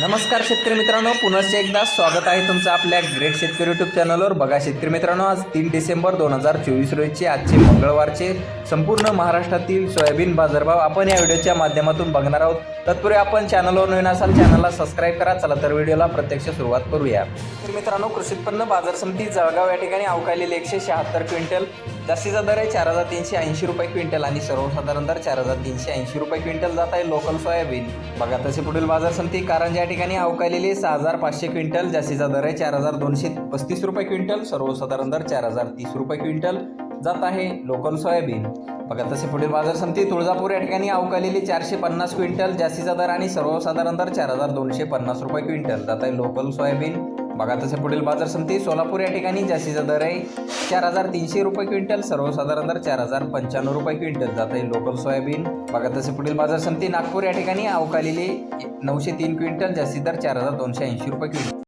नमस्कार शेतकरी मित्रांनो पुनश्च एकदा स्वागत आहे तुमचं आपल्या ग्रेट शेतकरी युट्यूब चॅनलवर बघा शेतकरी मित्रांनो आज तीन डिसेंबर दोन हजार चोवीस रोजीचे आजचे मंगळवारचे संपूर्ण महाराष्ट्रातील सोयाबीन बाजारभाव आपण या व्हिडिओच्या माध्यमातून बघणार आहोत. तत्पूर्वी आपण चॅनलवर नवीन असाल चॅनलला सबस्क्राईब करा. चला तर व्हिडिओला प्रत्यक्ष सुरुवात करूया. तर मित्रांनो कृषी उत्पन्न बाजार समिती जळगाव या ठिकाणी अवकालेले एकशे शहात्तर क्विंटल जास्तीचा दर आहे चार हजार तीनशे ऐंशी रुपये क्विंटल आणि सर्वसाधारण दर चार हजार तीनशे ऐंशी रुपये क्विंटल जात आहे लोकल सोयाबीन बघा तसे पुढील बाजार समिती कारण या ठिकाणी अवकालेली सहा हजार पाचशे क्विंटल जास्तीचा दर आहे चार हजार दोनशे पस्तीस रुपये क्विंटल सर्वसाधारण दर चार हजार तीस रुपये क्विंटल जात आहे लोकल सोयाबीन. बघा तसे पुढील बाजार समिती तुळजापूर या ठिकाणी अवकालेली चारशे पन्नास क्विंटल जास्तीचा दर आणि सर्वसाधारण दर चार हजार दोनशे पन्नास रुपये क्विंटल जात आहे लोकल सोयाबीन. बघा तसे पुढील बाजार समिती सोलापूर या ठिकाणी जास्तीचा दर आहे. चार हजार तीनशे रुपये क्विंटल सर्वसाधारण दर चार हजार पंच्याण्णव रुपये क्विंटल. जात आहे लोकल सोयाबीन. बघा तसे पुढील बाजार समिती नागपूर या ठिकाणी अवकालेली नऊशे तीन क्विंटल जास्तीत दर चार हजार दोनशे ऐंशी रुपये क्विंटल.